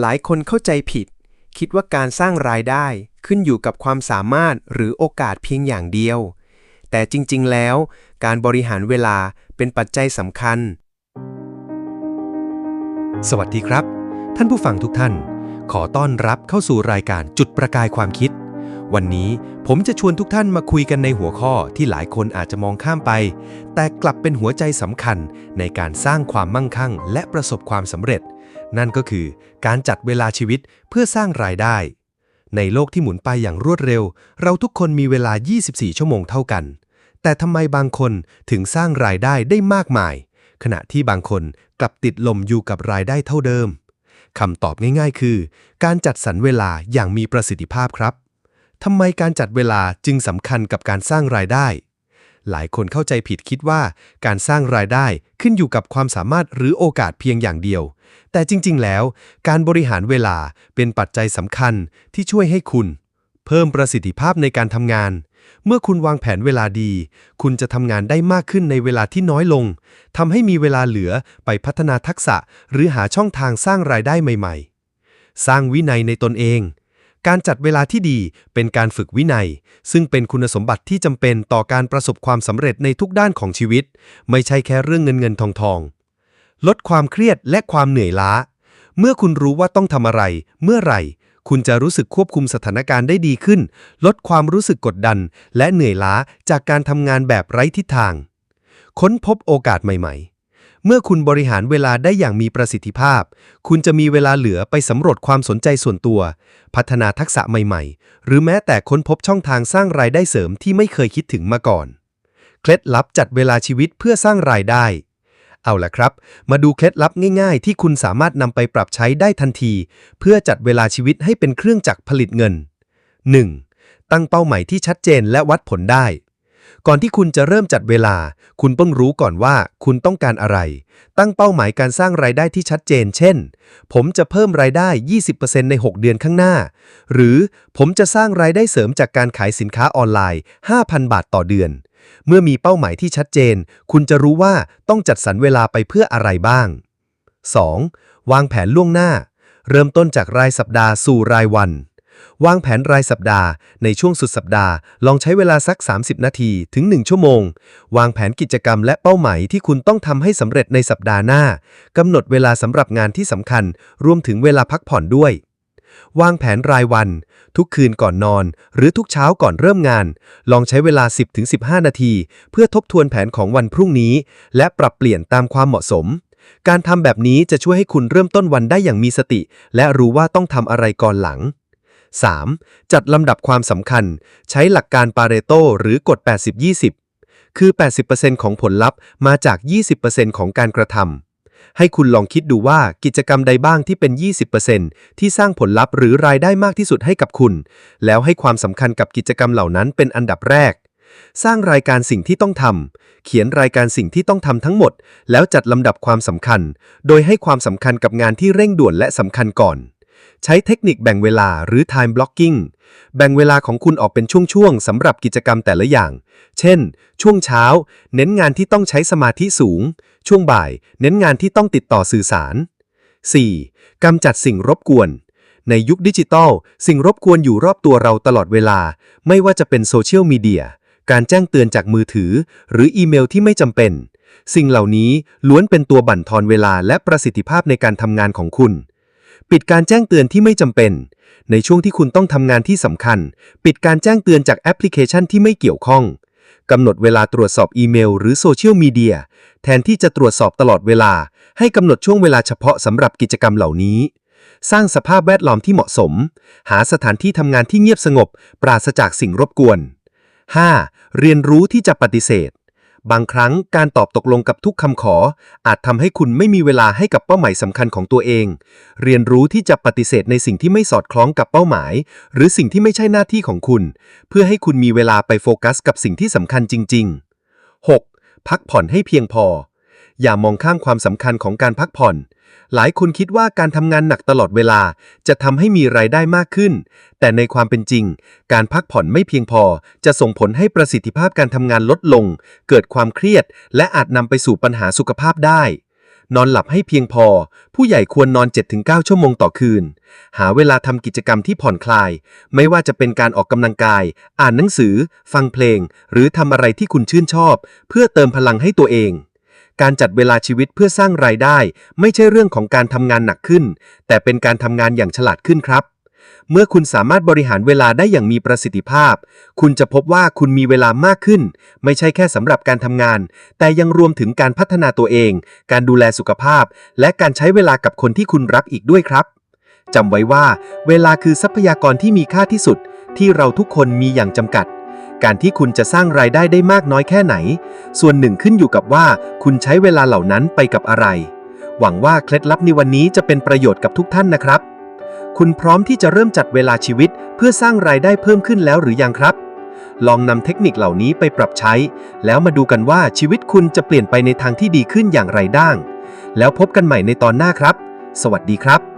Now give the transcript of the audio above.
หลายคนเข้าใจผิด คิดว่าการสร้างรายได้ขึ้นอยู่กับความสามารถหรือโอกาสเพียงอย่างเดียว แต่จริงๆ แล้ว การบริหารเวลาเป็นปัจจัยสำคัญ สวัสดีครับ ท่านผู้ฟังทุกท่าน ขอต้อนรับเข้าสู่รายการจุดประกายความคิด วันนี้ผมจะชวนทุกท่านมาคุยกันในหัวข้อที่หลายคนอาจจะมองข้ามไป แต่กลับเป็นหัวใจสำคัญในการสร้างความมั่งคั่ง และประสบความสำเร็จ นั่นก็คือการจัดเวลาชีวิตเพื่อสร้างรายได้ ในโลกที่หมุนไปอย่างรวดเร็ว เราทุกคนมีเวลา 24 ชั่วโมงเท่ากัน แต่ทำไมบางคนถึงสร้างรายได้ได้มากมาย ขณะที่บางคนกลับติดลมอยู่กับรายได้เท่าเดิมคำตอบง่ายๆ คือ การจัดสรรเวลาอย่างมีประสิทธิภาพครับทำไมการจัดเวลาจึงสำคัญกับการสร้างรายได้ หลายคนเข้าใจผิดคิดว่าการสร้างรายได้ขึ้นอยู่กับความสามารถหรือโอกาสเพียงอย่างเดียว แต่จริง ๆ แล้ว การบริหารเวลาเป็นปัจจัยสำคัญที่ช่วยให้คุณ เพิ่มประสิทธิภาพในการทำงาน เมื่อคุณวางแผนเวลาดี คุณจะทำงานได้มากขึ้นในเวลาที่น้อยลงทำให้มีเวลาเหลือไปพัฒนาทักษะ หรือหาช่องทางสร้างรายได้ใหม่ ๆ สร้างวินัยในตนเอง การจัดเวลาที่ดีเป็นการฝึกวินัย ซึ่งเป็นคุณสมบัติที่จำเป็นต่อการประสบความสำเร็จในทุกด้านของชีวิต ไม่ใช่แค่เรื่องเงินเงินทองทอง ลดความเครียดและความเหนื่อยล้า เมื่อคุณรู้ว่าต้องทำอะไร เมื่อไหร่ คุณจะรู้สึกควบคุมสถานการณ์ได้ดีขึ้น ลดความรู้สึกกดดัน และเหนื่อยล้าจากการทำงานแบบไร้ทิศทาง ค้นพบโอกาสใหม่ ๆ เมื่อคุณบริหารเวลาได้อย่างมีประสิทธิภาพ คุณจะมีเวลาเหลือไปสำรวจความสนใจส่วนตัว พัฒนาทักษะใหม่ๆ หรือแม้แต่ค้นพบช่องทางสร้างรายได้เสริมที่ไม่เคยคิดถึงมาก่อน เคล็ดลับจัดเวลาชีวิตเพื่อสร้างรายได้ เอาล่ะครับ มาดูเคล็ดลับง่ายๆ ที่คุณสามารถนำไปปรับใช้ได้ทันที เพื่อจัดเวลาชีวิตให้เป็นเครื่องจักรผลิตเงิน 1. ตั้งเป้าหมายที่ชัดเจนและวัดผลได้ ก่อนที่คุณจะเริ่มจัดเวลา คุณต้องรู้ก่อนว่าคุณต้องการอะไร ตั้งเป้าหมายการสร้างรายได้ที่ชัดเจน เช่น ผมจะเพิ่มรายได้ 20%ใน 6 เดือนข้างหน้า หรือผมจะสร้างรายได้เสริมจากการขายสินค้าออนไลน์ 5,000 บาทต่อเดือน เมื่อมีเป้าหมายที่ชัดเจน คุณจะรู้ว่าต้องจัดสรรเวลาไปเพื่ออะไรบ้าง 2. วางแผนล่วงหน้า เริ่มต้นจากรายสัปดาห์สู่รายวัน วางแผนรายสัปดาห์ ในช่วงสุดสัปดาห์ ลองใช้เวลาสัก 30 นาทีถึง 1 ชั่วโมง วางแผนกิจกรรมและเป้าหมายที่คุณต้องทำให้สำเร็จในสัปดาห์หน้ากำหนดเวลาสำหรับงานที่สำคัญ รวมถึงเวลาพักผ่อนด้วยวางแผนรายวัน ทุกคืนก่อนนอน หรือทุกเช้าก่อนเริ่มงาน ลองใช้เวลา 10-15 นาที เพื่อทบทวนแผนของวันพรุ่งนี้ และปรับเปลี่ยนตามความเหมาะสม การทำแบบนี้จะช่วยให้คุณเริ่มต้นวันได้อย่างมีสติ และรู้ว่าต้องทำอะไรก่อนหลัง 3. จัดลำดับความสำคัญ ใช้หลักการปาเรโตหรือกฎ 80-20 คือ 80%ของผลลัพธ์มาจาก 20%ของการกระทำ ให้คุณลองคิดดูว่ากิจกรรมใดบ้างที่เป็น 20%ที่สร้างผลลัพธ์หรือรายได้มากที่สุดให้กับคุณ แล้วให้ความสำคัญกับกิจกรรมเหล่านั้นเป็นอันดับแรกสร้างรายการสิ่งที่ต้องทำ เขียนรายการสิ่งที่ต้องทำทั้งหมด แล้วจัดลำดับความสำคัญ โดยให้ความสำคัญกับงานที่เร่งด่วนและสำคัญก่อน ใช้เทคนิคแบ่งเวลาหรือ time blocking แบ่งเวลาของคุณออกเป็นช่วงๆสำหรับกิจกรรมแต่ละอย่าง เช่น ช่วงเช้า เน้นงานที่ต้องใช้สมาธิสูง ช่วงบ่าย เน้นงานที่ต้องติดต่อสื่อสาร 4. กำจัดสิ่งรบกวน ในยุคดิจิทัลสิ่งรบกวนอยู่รอบตัวเราตลอดเวลา ไม่ว่าจะเป็นโซเชียลมีเดียการแจ้งเตือนจากมือถือ หรืออีเมลที่ไม่จำเป็น สิ่งเหล่านี้ล้วนเป็นตัวบั่นทอนเวลาและประสิทธิภาพในการทำงานของคุณ ปิดการแจ้งเตือนที่ไม่จำเป็น ในช่วงที่คุณต้องทำงานที่สำคัญ ปิดการแจ้งเตือนจากแอปพลิเคชันที่ไม่เกี่ยวข้องกำหนดเวลาตรวจสอบอีเมลหรือโซเชียลมีเดียแทนที่จะตรวจสอบตลอดเวลา ให้กำหนดช่วงเวลาเฉพาะสำหรับกิจกรรมเหล่านี้ สร้างสภาพแวดล้อมที่เหมาะสม หาสถานที่ทำงานที่เงียบสงบ ปราศจากสิ่งรบกวน 5. เรียนรู้ที่จะปฏิเสธ บางครั้งการตอบตกลงกับทุกคำขอ อาจทำให้คุณไม่มีเวลาให้กับเป้าหมายสำคัญของตัวเอง เรียนรู้ที่จะปฏิเสธในสิ่งที่ไม่สอดคล้องกับเป้าหมาย หรือสิ่งที่ไม่ใช่หน้าที่ของคุณ เพื่อให้คุณมีเวลาไปโฟกัสกับสิ่งที่สำคัญจริง ๆ 6. พักผ่อนให้เพียงพอ อย่ามองข้ามความสำคัญของการพักผ่อน หลายคนคิดว่าการทำงานหนักตลอดเวลาจะทำให้มีรายได้มากขึ้น แต่ในความเป็นจริง การพักผ่อนไม่เพียงพอ จะส่งผลให้ประสิทธิภาพการทำงานลดลง เกิดความเครียด และอาจนำไปสู่ปัญหาสุขภาพได้นอนหลับให้เพียงพอ ผู้ใหญ่ควรนอน 7-9 ชั่วโมงต่อคืน หาเวลาทำกิจกรรมที่ผ่อนคลาย ไม่ว่าจะเป็นการออกกำลังกาย อ่านหนังสือ ฟังเพลง หรือทำอะไรที่คุณชื่นชอบ เพื่อเติมพลังให้ตัวเอง การจัดเวลาชีวิตเพื่อสร้างรายได้ ไม่ใช่เรื่องของการทำงานหนักขึ้น แต่เป็นการทำงานอย่างฉลาดขึ้นครับ เมื่อคุณสามารถบริหารเวลาได้อย่างมีประสิทธิภาพ คุณจะพบว่าคุณมีเวลามากขึ้น ไม่ใช่แค่สำหรับการทำงาน แต่ยังรวมถึงการพัฒนาตัวเอง การดูแลสุขภาพ และการใช้เวลากับคนที่คุณรักอีกด้วยครับจำไว้ว่า เวลาคือทรัพยากรที่มีค่าที่สุด ที่เราทุกคนมีอย่างจำกัด การที่คุณจะสร้างรายได้ได้มากน้อยแค่ไหน ส่วนหนึ่งขึ้นอยู่กับว่าคุณใช้เวลาเหล่านั้นไปกับอะไร หวังว่าเคล็ดลับในวันนี้จะเป็นประโยชน์กับทุกท่านนะครับ คุณพร้อมที่จะเริ่มจัดเวลาชีวิต เพื่อสร้างรายได้เพิ่มขึ้นแล้วหรือยังครับ ลองนำเทคนิคเหล่านี้ไปปรับใช้ แล้วมาดูกันว่าชีวิตคุณจะเปลี่ยนไปในทางที่ดีขึ้นอย่างไรด้าง แล้วพบกันใหม่ในตอนหน้าครับ สวัสดีครับ